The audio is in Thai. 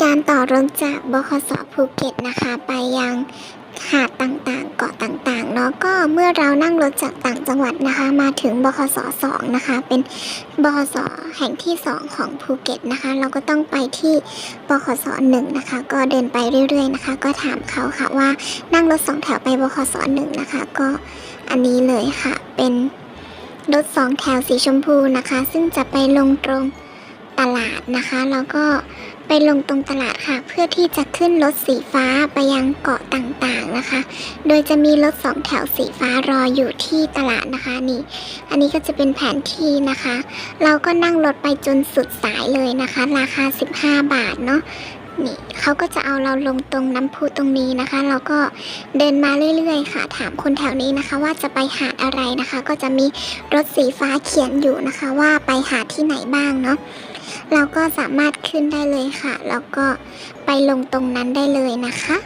การต่อรถจากบขสภูเก็ตนะคะ ไปยังหาดต่างๆ เกาะต่างๆเนาะก็เมื่อเรานั่งรถจากต่างจังหวัดนะคะ มาถึงบขสสองนะคะ เป็นบขสแห่งที่สองของภูเก็ตนะคะ เราก็ต้องไปที่บขสหนึ่งนะคะ ก็เดินไปเรื่อยๆนะคะ ก็ถามเขาค่ะว่านั่งรถสองแถวไปบขสหนึ่งนะคะ ก็อันนี้เลยค่ะเป็นรถสองแถวสีชมพูนะคะ ซึ่งจะไปลงตรง ตลาดนะคะแล้วก็ไปลงตรงตลาดค่ะ เพื่อที่จะขึ้นรถสีฟ้าไปยังเกาะต่างๆนะคะ โดยจะมีรถสองแถวสีฟ้ารออยู่ที่ตลาดนะคะนี่ อันนี้ก็จะเป็นแผนที่นะคะ เราก็นั่งรถไปจนสุดสายเลยนะคะ ราคา 15 บาทเนาะนี่เขาก็จะเอาเราลงตรงน้ำพุตรงนี้นะคะ เราก็เดินมาเรื่อยๆ ค่ะ ถามคนแถวนี้นะคะ ว่าจะไปหาดอะไรนะคะ ก็จะมีรถสีฟ้าเขียนอยู่นะคะ ว่าไปหาดที่ไหนบ้างเนาะ เราก็สามารถขึ้นได้เลยค่ะ แล้วก็ไปลงตรงนั้นได้เลยนะคะ